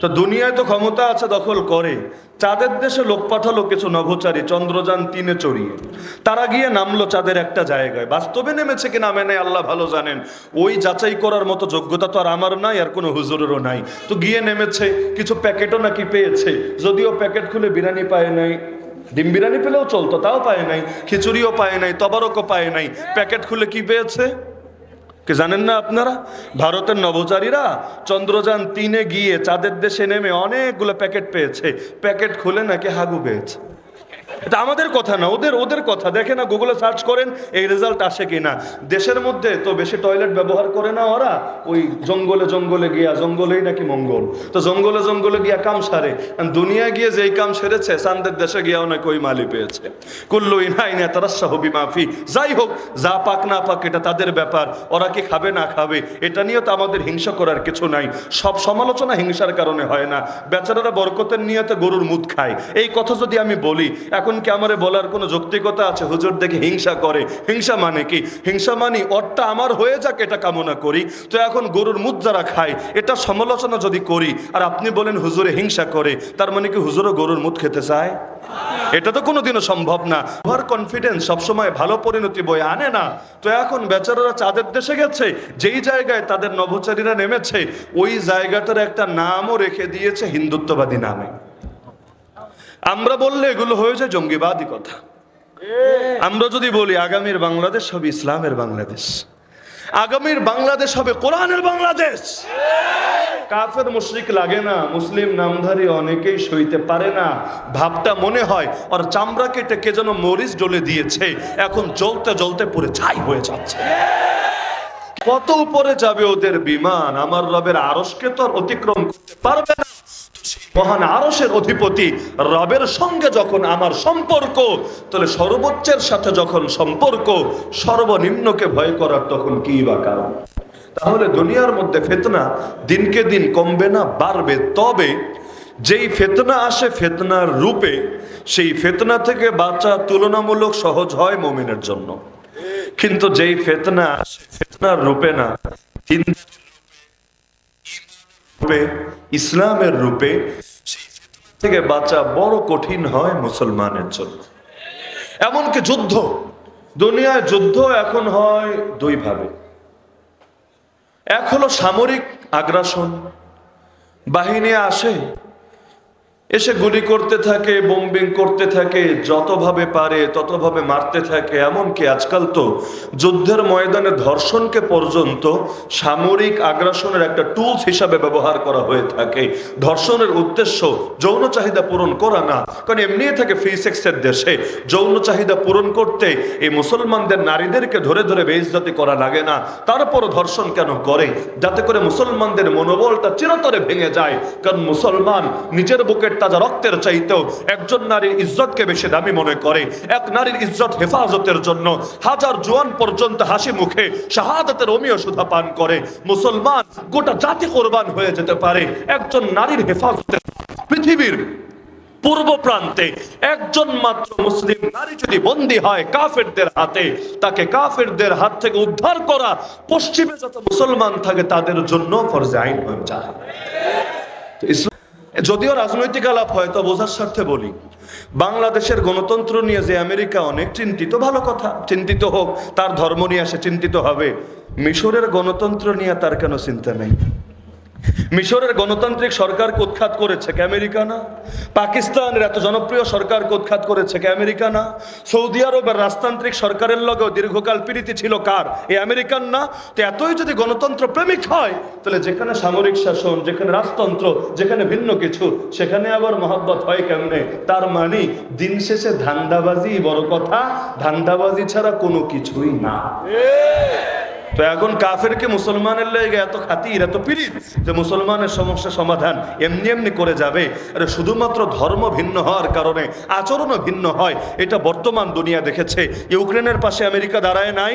তো দুনিয়ায় তো ক্ষমতা আছে দখল করে। চাঁদের দেশে লোক পাঠালো কিছু নভোচারী, চন্দ্রযান তিনে চড়িয়ে। তারা গিয়ে নামলো চাঁদের একটা জায়গায়। বাস্তবে নেমেছে কি নামে নেই আল্লাহ ভালো জানেন। ওই যাচাই করার মতো যোগ্যতা তো আর আমার নাই, আর কোনো হুজুরেরও নাই। তো গিয়ে নেমেছে, কিছু প্যাকেটও নাকি পেয়েছে। যদিও প্যাকেট খুলে বিরিয়ানি পায় নাই। ডিম বিরিয়ানি পেলেও চলতো, তাও পায় নাই। খিচুড়িও পায় নাই, তবারকও পায় নাই। প্যাকেট খুলে কি পেয়েছে? কি জানেন না আপনারা? ভারতের নভোচারীরা চন্দ্রযান তিনে গিয়ে চাঁদের দেশে নেমে অনেকগুলো প্যাকেট পেয়েছে। প্যাকেট খুলে নাকি হাগু পেয়েছে। এটা আমাদের কথা না, ওদের ওদের কথা। দেখে না গুগলে সার্চ করেন, এই রেজাল্ট আসে কি না দেশের মধ্যে তো বেশি টয়লেট ব্যবহার করে না ওরা, ওই জঙ্গলে জঙ্গলে গিয়া, জঙ্গলেই নাকি মঙ্গল। তো জঙ্গলে জঙ্গলে গিয়া কাম সারে। আর দুনিয়ায় গিয়ে যেই কাম সেরেছে চান্দের দেশে গিয়াও নাকি ওই মালি পেয়েছে। কুল্লু ইনাইনা তারা সাহবি মাফি যাই হোক, যা পাক না পাক এটা তাদের ব্যাপার। ওরা কি খাবে না খাবে, এটা নিয়ে তো আমাদের হিংসা করার কিছু নাই। সব সমালোচনা হিংসার কারণে হয় না। বেচারারা বরকতের নিয়তে গরুর মুদ খায়। এই কথা যদি আমি বলি, এখন কি আমারে বলার কোনো যৌক্তিকতা আছে? হুজুর দেখে হিংসা করে। হিংসা মানে কি? হিংসা মানে অরটা আমার হয়ে যাক, এটা কামনা করি। তো এখন গরুর মুদ যারা খায়, এটা সমালোচনা যদি করি, আর আপনি বলেন হুজুরে হিংসা করে, তার মানে কি হুজুরও গরুর মুদ খেতে চায়? এটা তো কোনোদিনও সম্ভব না। ওভার কনফিডেন্স সবসময় ভালো পরিণতি বই আনে না। তো এখন বেচারারা চাঁদের দেশে গেছে, যেই জায়গায় তাদের নভোচারীরা নেমেছে, ওই জায়গাটার একটা নামও রেখে দিয়েছে হিন্দুত্ববাদী নামে। আমরা বললে এগুলো হয়ে যায় জঙ্গিবাদী কথা। আমরা যদি বলি আগামীর বাংলাদেশ হবে ইসলামের বাংলাদেশ। আগামীর বাংলাদেশ হবে কোরআনের বাংলাদেশ। কাফের মুশরিক লাগে না, মুসলিম নামধারী অনেকেই সইতে পারে না। ভাবটা মনে হয়, আর চামড়া কেটে কে যেন মরিচ ডলে দিয়েছে, এখন জ্বলতে জ্বলতে পুরে ছাই হয়ে যাচ্ছে। কত উপরে যাবে ওদের বিমান? আমার রবের আরসকে তো অতিক্রম করতে পারবে না। মহান আরসের অধিপতি, রবের সঙ্গে যখন আমার সম্পর্ক, তাহলে সর্বোচ্চের সাথে যখন সম্পর্ক, সর্বনিম্নকে ভয় করার তখন কি বা কারণ? তাহলে দুনিয়ার মধ্যে ফেতনা দিনকে দিন কমবে না, বাড়বে। তবে যেই ফেতনা আসে ফেতনার রূপে, সেই ফেতনা থেকে বাঁচা তুলনামূলক সহজ হয় মমিনের জন্য। কিন্তু যেই ফেতনা আসে ফেতনার রূপে না ইসলামের রূপে থেকে বাঁচা বড় কঠিন হয় মুসলমানের জন্য। এমনকি যুদ্ধ, দুনিয়ায় যুদ্ধ এখন হয় দুইভাবে। এক হলো সামরিক আগ্রাসন, বাহিনী আসে এসে গুলি করতে থাকে বোম্বিং করতে থাকে, যতভাবে পারে ততভাবে মারতে থাকে। এমনকি আজকাল তো যুদ্ধের ময়দানে ধর্ষণকে পর্যন্ত সামরিক আগ্রাসনের একটা টুলস হিসাবে ব্যবহার করা হয়ে থাকে। ধর্ষণের উদ্দেশ্য যৌন চাহিদা পূরণ করা না, কারণ এমনি থাকে ফ্রি সেক্সের দেশে। যৌন চাহিদা পূরণ করতে এই মুসলমানদের নারীদেরকে ধরে ধরে বেইজ্জতি করা লাগে না। তারপরও ধর্ষণ কেন করে? যাতে করে মুসলমানদের মনোবলটা চিরতরে ভেঙে যায়। কারণ মুসলমান নিজের বুকের তাজা রক্তের চাইতেও একজন নারীর ইজ্জতকে বেশি দামি মনে করে। এক নারীর ইজ্জত হেফাজতের জন্য হাজার জোয়ান পর্যন্ত হাসি মুখে শাহাদাতের অমীয় সুধা পান করে। মুসলমান গোটা জাতি কোরবান হয়ে যেতে পারে। একজন নারীর হেফাজতের পৃথিবীর পূর্ব প্রান্তে একজন মাত্র মুসলিম নারী যদি বন্দী হয় কাফেরদের হাতে, তাকে কাফেরদের হাত থেকে উদ্ধার করা পশ্চিমে যত মুসলমান থাকে তাদের জন্য ফরজে আইন হয়ে যায়। ইসলাম যদিও রাজনৈতিক আলাপ হয়, তো বোঝার স্বার্থে বলি। বাংলাদেশের গণতন্ত্র নিয়ে যে আমেরিকা অনেক চিন্তিত, ভালো কথা, চিন্তিত হোক, তার ধর্ম নিয়ে সে চিন্তিত হবে, মিশরের গণতন্ত্র নিয়ে তার কেন চিন্তা নেই? মিশরের গণতান্ত্রিক সরকারকে উৎখাত করেছে কে আমেরিকা না? পাকিস্তানের এত জনপ্রিয় সরকারকে উৎখাত করেছে কে আমেরিকা না? সৌদি আরবের রাজতান্ত্রিক সরকারের লগেও দীর্ঘকাল প্রীতি ছিল কার? এই আমেরিকান না? তো এতই যদি গণতন্ত্র প্রেমিক হয়, তাহলে যেখানে সামরিক শাসন, যেখানে রাজতন্ত্র, যেখানে ভিন্ন কিছু, সেখানে আবার মহব্বত হয় কেমনে? তার মানে দিন শেষে ধান্দাবাজি বড় কথা, ধান্দাবাজি ছাড়া কোনো কিছুই না। তো এখন কাফেরকে মুসলমানের লেগে এত খাতির, এত পিড়িত যে মুসলমানের সমস্যা সমাধান এমনি এমনি করে যাবে। আরে শুধুমাত্র ধর্ম ভিন্ন হওয়ার কারণে আচরণও ভিন্ন হয়। এটা বর্তমান দুনিয়া দেখেছে। ইউক্রেনের পাশে আমেরিকা দাঁড়ায় নাই।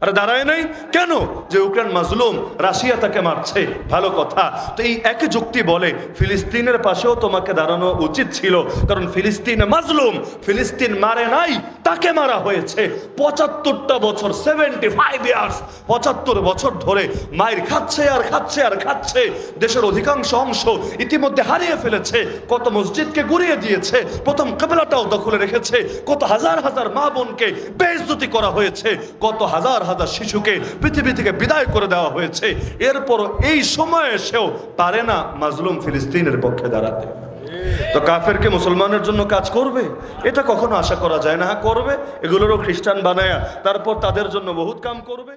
আরে দাঁড়ায় নাই? কেন? যে ইউক্রেন মাজলুম রাশিয়া তাকে মারছে। ভালো কথা। তো এই একই যুক্তি বলে, ফিলিস্তিনের পাশেও তোমাকে দাঁড়ানো উচিত ছিল। কারণ ফিলিস্তিন মাজলুম, ফিলিস্তিন মারে নাই, তাকে মারা হয়েছে। পঁচাত্তরটা বছর সেভেন্টি ফাইভ ইয়ার্স পঁচাত্তর বছর ধরে মায়ের খাচ্ছে আর খাচ্ছে আর খাচ্ছে। দেশের অধিকাংশ অংশ ইতিমধ্যে হারিয়ে ফেলেছে। কত মসজিদকে গুড়িয়ে দিয়েছে। প্রথম কাবেলাটাও দখলে রেখেছে। কত হাজার হাজার মা বোনকে বেইজ্জতি করা হয়েছে। কত হাজার হাজার শিশুকে পৃথিবী থেকে বিদায় করে দেওয়া হয়েছে। এরপর এই সময়ে সেও পারে না মাজলুম ফিলিস্তিনের পক্ষে দাঁড়াতে। তো কাফের কাফেরকে মুসলমানের জন্য কাজ করবে? এটা কখনো আশা করা যায় না। করবে, এগুলোরও খ্রিস্টান বানায়া তারপর তাদের জন্য বহুত কাম করবে।